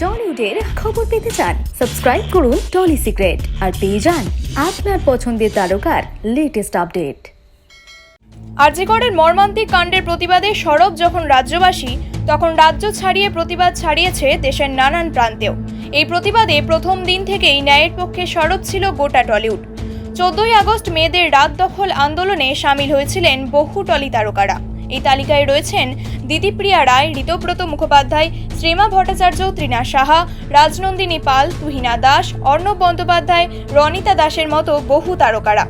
টলিউডের খবর পেতে চান সাবস্ক্রাইব করুন টলি সিক্রেট আর পেয়ে যান আপনার পছন্দের তারকার লেটেস্ট আপডেট আরজিকরের মর্মান্তিক কাণ্ডের প্রতিবাদে সরব যখন রাজ্যবাসী তখন রাজ্য ছাড়িয়ে প্রতিবাদ ছাড়িয়েছে দেশের নানান প্রান্তেও। এই প্রতিবাদে প্রথম দিন থেকেই ন্যায়ের পক্ষে সরব ছিল গোটা টলিউড। চোদ্দই আগস্ট মেয়েদের রাত দখল আন্দোলনে সামিল হয়েছিলেন বহু টলি তারকারা। এই তালিকায় রয়েছেন দিদিপ্রিয়া রায়, ঋতব্রত মুখোপাধ্যায়, শ্রীমা ভট্টাচার্য, ত্রিনা সাহা, রাজনন্দিনী পাল, তুহিনা দাস, অর্ণব বন্দ্যোপাধ্যায়, রনিতা দাসের মতো বহু তারকারা।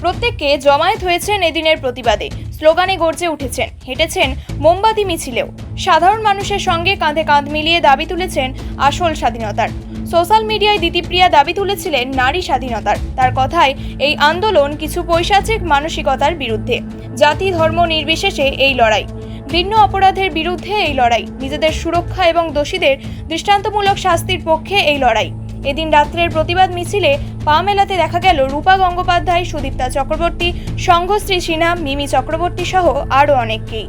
প্রত্যেককে জমায়েত হয়েছেন এদিনের প্রতিবাদে। স্লোগানে গর্জে উঠেছেন, হেঁটেছেন মোমবাতি মিছিলেও। সাধারণ মানুষের সঙ্গে কাঁধে কাঁধ মিলিয়ে দাবি তুলেছেন আসল স্বাধীনতার। সোশ্যাল মিডিয়ায় দিতিপ্রিয়া দাবি তুলেছিলেন নারী স্বাধীনতার। তার কথায়, এই আন্দোলন কিছু পৈশাচিক মানসিকতার বিরুদ্ধে। জাতি ধর্ম নির্বিশেষে এই লড়াই। ভিন্ন অপরাধের বিরুদ্ধে এই লড়াই। নিজেদের সুরক্ষা এবং দোষীদের দৃষ্টান্তমূলক শাস্তির পক্ষে এই লড়াই। এদিন রাত্রের প্রতিবাদ মিছিলে পা মেলাতে দেখা গেল রূপা গঙ্গোপাধ্যায়, সুদীপ্তা চক্রবর্তী সংঘশ্রী সিনহা, মিমি চক্রবর্তী সহ আরও অনেককেই।